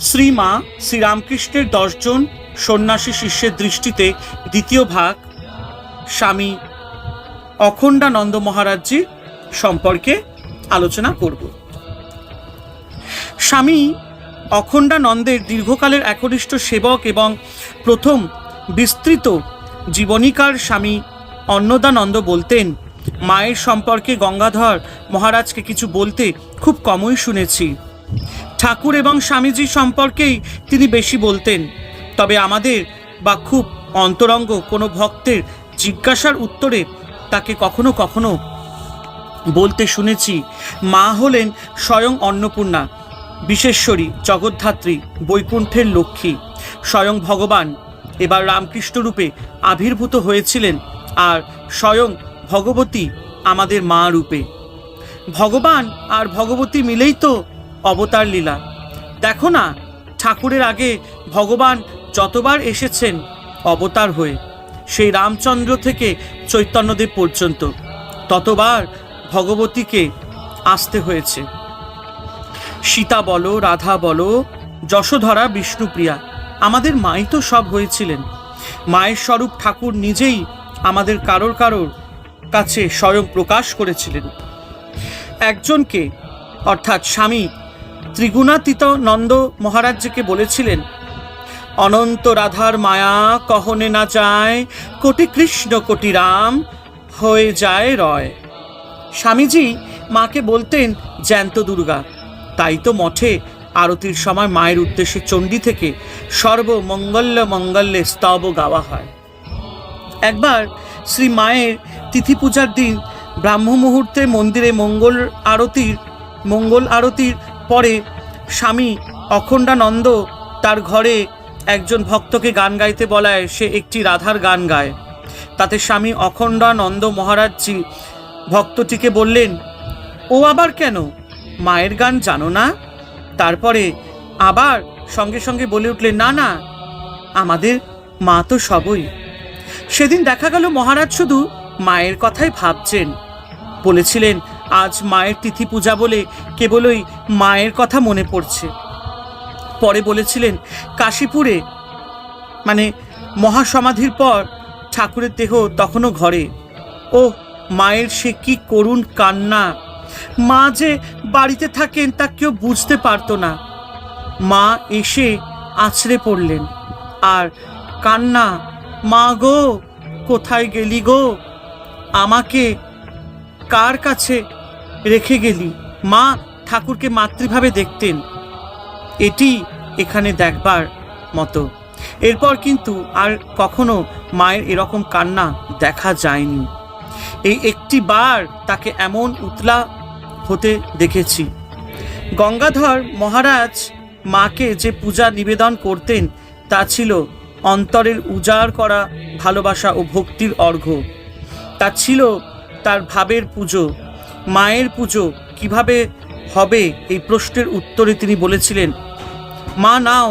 শ্রীমা শ্রীরামকৃষ্ণের দশজন সন্ন্যাসী শিষ্যের দৃষ্টিতে দ্বিতীয় ভাগ স্বামী অখণ্ডানন্দ মহারাজজির সম্পর্কে আলোচনা করব। স্বামী অখণ্ডানন্দের দীর্ঘকালের একনিষ্ঠ সেবক এবং প্রথম বিস্তৃত জীবনীকার স্বামী অন্নদানন্দ বলতেন, মায়ের সম্পর্কে গঙ্গাধর মহারাজকে কিছু বলতে খুব কমই শুনেছি। ঠাকুর এবং স্বামীজি সম্পর্কেই তিনি বেশি বলতেন। তবে আমাদের বা খুব অন্তরঙ্গ কোনো ভক্তের জিজ্ঞাসার উত্তরে তাকে কখনো কখনো বলতে শুনেছি, মা হলেন স্বয়ং অন্নপূর্ণা, বিশেশ্বরী, জগদ্ধাত্রী, বৈকুণ্ঠের লক্ষ্মী, স্বয়ং ভগবান, এবার রামকৃষ্ণ রূপে আবির্ভূত হয়েছিলেন আর স্বয়ং ভগবতী আমাদের মা রূপে। ভগবান আর ভগবতী মিলেই তো অবতার লীলা। দেখো না, ঠাকুরের আগে ভগবান যতবার এসেছেন অবতার হয়ে, সেই রামচন্দ্র থেকে চৈতন্যদেব পর্যন্ত, ততবার ভগবতীকে আসতে হয়েছে। সীতা বলো, রাধা বলো, যশোধরা, বিষ্ণুপ্রিয়া, আমাদের মাই তো সব হয়েছিলেন। মায়ের স্বরূপ ঠাকুর নিজেই আমাদের কারোর কারোর কাছে স্বয়ং প্রকাশ করেছিলেন। একজনকে, অর্থাৎ স্বামী ত্রিগুণাতীত নন্দ মহারাজকে বলেছিলেন, অনন্ত রাধার মায়া কহনে না যায় কোটি কৃষ্ণ, কোটি রাম, হয়ে যায় রয়। স্বামীজি মাকে বলতেন, জ্যান্ত দুর্গা, তাই তো মঠে আরতির সময় মায়ের উদ্দেশ্যে চণ্ডী থেকে সর্বমঙ্গল্য মঙ্গল্যে স্তব গাওয়া হয়। একবার শ্রী মায়ের তিথি পূজার দিন ব্রাহ্ম মুহূর্তে মন্দিরে মঙ্গল আরতির মঙ্গল আরতির পরে স্বামী অখণ্ডানন্দ তার ঘরে একজন ভক্তকে গান গাইতে বলায় সে একটি রাধার গান গায়। তাতে স্বামী অখণ্ডানন্দ মহারাজজি ভক্তটিকে বললেন, ও আবার কেন? মায়ের গান জানো না? তারপরে আবার সঙ্গে সঙ্গে বলে উঠলেন, না না, আমাদের মা তো সবই। সেদিন দেখা গেল মহারাজ শুধু মায়ের কথাই ভাবছেন। বলেছিলেন আজ মায়ের তিথি পূজা বলে কেবলই মায়ের কথা মনে পড়ছে। পরে বলেছিলেন, কাশীপুরে মানে মহাসমাধির পর ঠাকুরের দেহ তখনও ঘরে। ও মায়ের সে কি করুণ কান্না। মা যে বাড়িতে থাকেন তা কেউ বুঝতে পারতো না। মা এসে আছড়ে পড়লেন। আর কান্না, মা গো, কোথায় গেলি গো? আমাকে কার কাছে রেখে গেলি। মা ঠাকুরকে মাতৃভাবে দেখতেন। এটি এখানে দেখবার মতো। এরপর কিন্তু আর কখনো মায়ের এরকম কান্না দেখা যায়নি। এই একটি বার তাকে এমন উতলা হতে দেখেছি। গঙ্গাধর মহারাজ মাকে যে পূজা নিবেদন করতেন, তা ছিল অন্তরের উজাড় করা ভালোবাসা ও ভক্তির অর্ঘ্য। তা ছিল তার ভাবের পুজো। মায়ের পুজো কীভাবে হবে এই প্রশ্নের উত্তরে তিনি বলেছিলেন, মা নাও,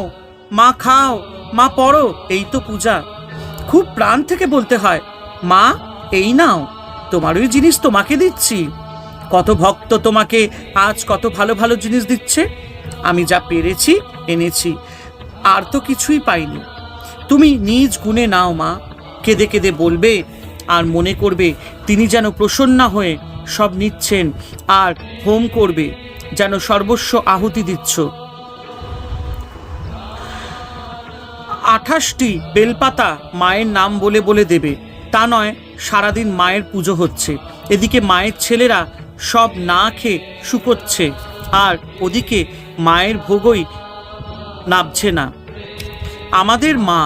মা খাও, মা পড়ো, এই তো পূজা। খুব প্রাণ থেকে বলতে হয়, মা, এই নাও তোমার ওই জিনিস তোমাকে দিচ্ছি। কত ভক্ত তোমাকে আজ কত ভালো ভালো জিনিস দিচ্ছে। আমি যা পেরেছি, এনেছি, আর তো কিছুই পাইনি। তুমি নিজ গুণে নাও মা। কেঁদে কেঁদে বলবে আর মনে করবে, তিনি যেন প্রসন্না হয়ে সব নিচ্ছেন আর হোম করবে, যেন সর্বস্ব আহুতি দিচ্ছ। আঠাশটি বেলপাতা মায়ের নাম বলে বলে দেবে, তা নয়, সারাদিন মায়ের পুজো হচ্ছে। এদিকে মায়ের ছেলেরা সব না খেয়ে শুকোচ্ছে, আর ওদিকে মায়ের ভোগই নাবছে না। আমাদের মা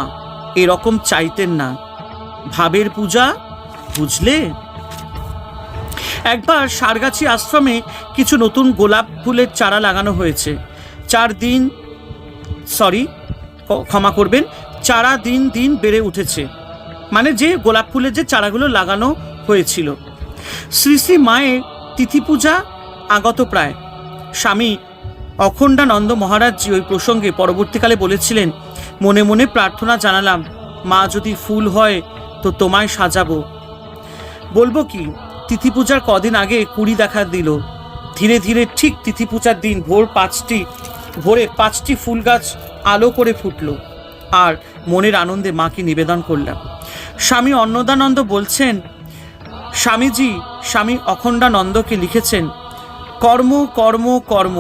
এরকম চাইতেন না। ভাবের পূজা, বুঝলে? একবার সারগাছি আশ্রমে কিছু নতুন গোলাপ ফুলের চারা লাগানো হয়েছে। চার দিন সরি ক্ষমা করবেন, চারা দিন দিন বেড়ে উঠেছে। মানে যে গোলাপ ফুলের যে চারাগুলো লাগানো হয়েছিল। শ্রী শ্রী মায়ের তিথি পূজা আগত প্রায়। স্বামী অখণ্ডানন্দ মহারাজজি ওই প্রসঙ্গে পরবর্তীকালে বলেছিলেন, মনে মনে প্রার্থনা জানালাম, মা যদি ফুল হয় তো তোমায় সাজাবো। বলব কি তিথি পূজার কদিন আগে কুড়ি দেখা দিল। ধীরে ধীরে ঠিক তিথি পূজার দিন ভোর পাঁচটি, ভোরে পাঁচটি ফুল গাছ আলো করে ফুটল। আর মনের আনন্দে মাকে নিবেদন করলাম। স্বামী অন্নদানন্দ বলছেন, স্বামীজি, স্বামী অখণ্ডানন্দকে লিখেছেন, কর্ম কর্ম কর্ম,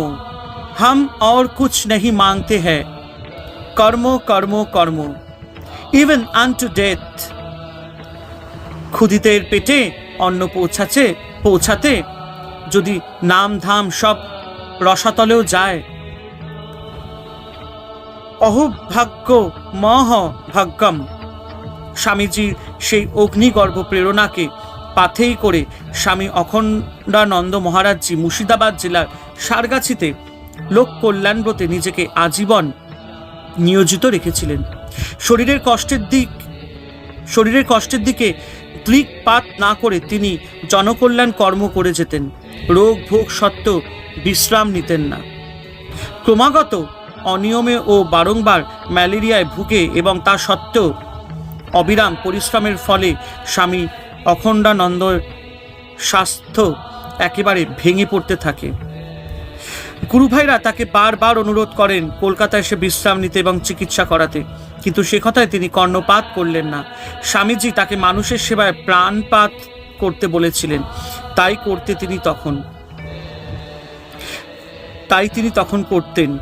হাম অর কুছ নেহি মাংতে হ্যাঁ কর্ম কর্ম কর্ম ইভেন আন টু ডেথ ক্ষুদিতের পেটে অন্ন পৌঁছাচ্ছে, পৌঁছাতে যদি নাম ধাম সব রসাতলেও যায়। অহভাগ্য মহ ভাগ্যম। স্বামীজির সেই অগ্নিগর্ভ প্রেরণাকে পাথেই করে স্বামী অখণ্ডানন্দ মহারাজজি মুর্শিদাবাদ জেলার সারগাছিতে লোক কল্যাণব্রতে নিজেকে আজীবন নিয়োজিত রেখেছিলেন। শরীরের কষ্টের দিক, শরীরের কষ্টের দিকে দিকপাত না করে তিনি জনকল্যাণ কর্ম করে যেতেন। রোগ ভোগ সত্ত্বেও বিশ্রাম নিতেন না। ক্রমাগত অনিয়মে ও বারংবার ম্যালেরিয়ায় ভুগে এবং তা সত্ত্বেও অবিরাম পরিশ্রমের ফলে স্বামী অখণ্ডানন্দর স্বাস্থ্য একেবারে ভেঙে পড়তে থাকে। গুরুভাইরা তাকে বারবার অনুরোধ করেন কলকাতায় এসে বিশ্রাম নিতে এবং চিকিৎসা করাতে। কিন্তু সে কথায় তিনি কর্ণপাত করলেন না। স্বামীজি তাকে মানুষের সেবায় প্রাণপাত করতে বলেছিলেন। তাই করতে তিনি তখন, তাই তিনি তখন করতেন।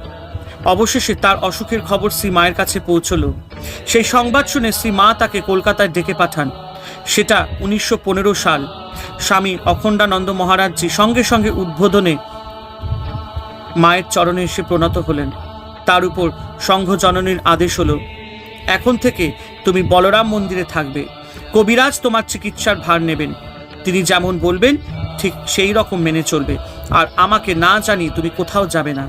অবশেষে তার অসুখের খবর শ্রী মায়ের কাছে পৌঁছল। সেই সংবাদ শুনে শ্রী মা তাকে কলকাতায় ডেকে পাঠান। সেটা উনিশশো পনেরো সাল। স্বামী অখণ্ডানন্দ মহারাজজি সঙ্গে সঙ্গে উদ্বোধনে মায়ের চরণে এসে প্রণত হলেন, তার উপর সংঘ জননীর আদেশ হলো এখন থেকে তুমি বলরাম মন্দিরে থাকবে। কবিরাজ তোমার চিকিৎসার ভার নেবেন। তিনি যেমন বলবেন, ঠিক সেই রকম মেনে চলবে। আর আমাকে না জানি তুমি কোথাও যাবে না।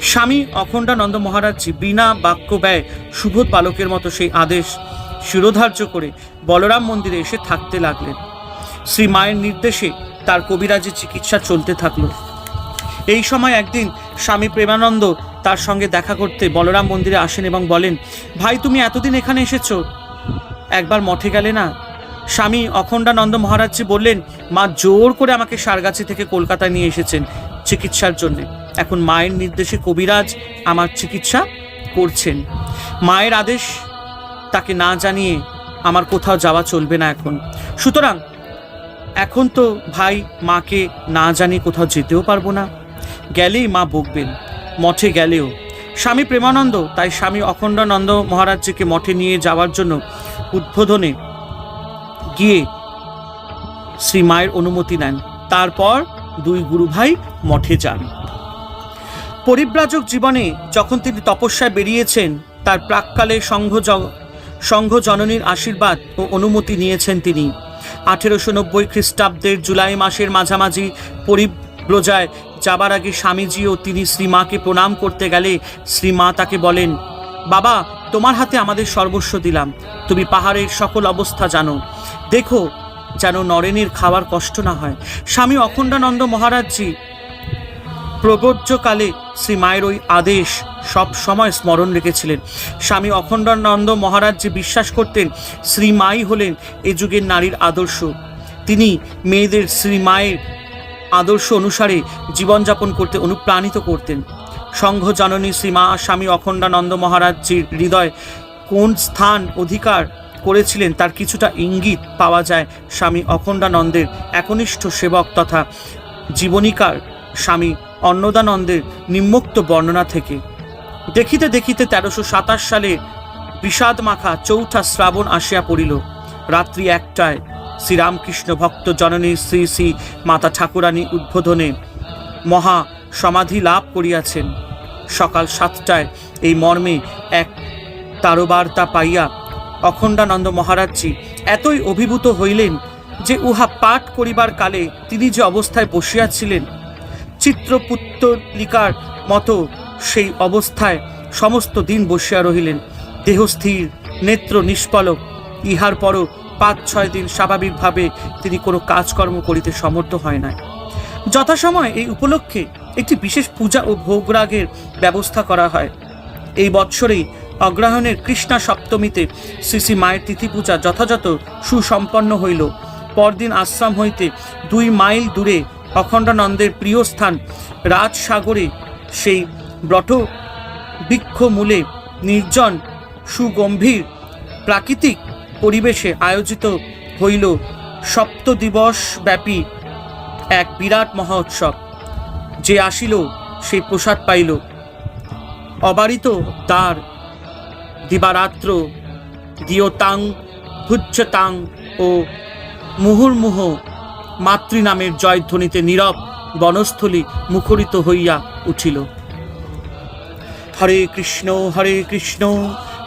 স্বামী অখণ্ডানন্দ মহারাজজি বিনা বাক্য ব্যয় সুবোধ বালকের মতো সেই আদেশ শিরোধার্য করে বলরাম মন্দিরে এসে থাকতে লাগলেন। শ্রী মায়ের নির্দেশে তার কবিরাজের চিকিৎসা চলতে থাকল। এই সময় একদিন স্বামী প্রেমানন্দ তার সঙ্গে দেখা করতে বলরাম মন্দিরে আসেন এবং বলেন, ভাই, তুমি এতদিন এখানে এসেছ। একবার মঠে গেলে না? স্বামী অখণ্ডানন্দ মহারাজজি বললেন, মা জোর করে আমাকে সারগাছি থেকে কলকাতায় নিয়ে এসেছেন চিকিৎসার জন্য। এখন মায়ের নির্দেশে কবিরাজ আমার চিকিৎসা করছেন। মায়ের আদেশ তাকে না জানিয়ে আমার কোথাও যাওয়া চলবে না এখন। সুতরাং এখন তো ভাই মাকে না জানিয়ে কোথাও যেতেও পারব না। গেলেই মা বকবেন। মঠে গেলেও। স্বামী প্রেমানন্দ, তাই স্বামী অখণ্ডানন্দ মহারাজজিকে মঠে নিয়ে যাওয়ার জন্য উদ্বোধনে গিয়ে শ্রী মায়ের অনুমতি নেন। তারপর দুই গুরু ভাই মঠে যান। পরিব্রাজক জীবনে যখন তিনি তপস্যায় বেরিয়েছেন, তার প্রাককালে সংঘ সংঘ জননীর আশীর্বাদ ও অনুমতি নিয়েছেন তিনি। আঠেরোশো নব্বই খ্রিস্টাব্দের জুলাই মাসের মাঝামাঝি পরিব্রজায় যাবার আগে স্বামীজি ও তিনি শ্রীমাকে প্রণাম করতে গেলে শ্রীমা তাকে বলেন, বাবা, তোমার হাতে আমাদের সর্বস্ব দিলাম। তুমি পাহাড়ের সকল অবস্থা জানো। দেখো যেন নরেনের খাওয়ার কষ্ট না হয়। স্বামী অখণ্ডানন্দ মহারাজজি প্রবর্যকালে শ্রী মায়ের ওই আদেশ সব সময় স্মরণ রেখেছিলেন। স্বামী অখণ্ডানন্দ মহারাজ যে বিশ্বাস করতেন শ্রী মাই হলেন এ যুগের নারীর আদর্শ। তিনি মেয়েদের শ্রী মায়ের আদর্শ অনুসারে জীবনযাপন করতে অনুপ্রাণিত করতেন। সংঘ জননী শ্রীমা স্বামী অখণ্ডানন্দ মহারাজজির হৃদয় কোন স্থান অধিকার করেছিলেন তার কিছুটা ইঙ্গিত পাওয়া যায় স্বামী অখণ্ডানন্দের একনিষ্ঠ সেবক তথা জীবনীকার স্বামী অন্নদানন্দের নিম্মুক্ত বর্ণনা থেকে। দেখিতে দেখিতে তেরোশো সাতাশ সালে বিষাদ মাখা চৌঠা শ্রাবণ আসিয়া পড়িল। রাত্রি একটায় শ্রীরামকৃষ্ণ ভক্ত জননী শ্রী শ্রী মাতা ঠাকুরানী উদ্বোধনে মহা সমাধি লাভ করিয়াছেন। সকাল সাতটায় এই মর্মে এক তারবার্তা পাইয়া অখণ্ডানন্দ মহারাজজি এতই অভিভূত হইলেন যে উহা পাঠ করিবার কালে তিনি যে অবস্থায় বসিয়াছিলেন চিত্রপুত্তলিকার মতো সেই অবস্থায় সমস্ত দিন বসিয়া রহিলেন। দেহ স্থির নেত্র নিষ্পলক, ইহার পরও পাঁচ ছয় দিন স্বাভাবিকভাবে তিনি কোনো কাজকর্ম করিতে সমর্থ হয় নাই। যথাসময় এই উপলক্ষে একটি বিশেষ পূজা ও ভোগরাগের ব্যবস্থা করা হয়। এই বৎসরেই অগ্রহায়ণের কৃষ্ণা সপ্তমীতে শ্রী শ্রী মায়ের তিথি পূজা যথাযথ সুসম্পন্ন হইল। পরদিন আশ্রম হইতে দুই মাইল দূরে অখণ্ডানন্দের প্রিয় স্থান রাজসাগরে সেই ব্রট বৃক্ষ মূলে নির্জন সুগম্ভীর প্রাকৃতিক পরিবেশে আয়োজিত হইল সপ্ত দিবস ব্যাপী এক বিরাট মহোৎসব। যে আসিল সেই প্রসাদ পাইল। অবারিত তার দিবারাত্র দিয়তাং ভুজ্যতাং ও মুহুর্মুহ মাতৃনামের জয়ধ্বনিতে নীরব বনস্থলী মুখরিত হইয়া উঠিল। হরে কৃষ্ণ হরে কৃষ্ণ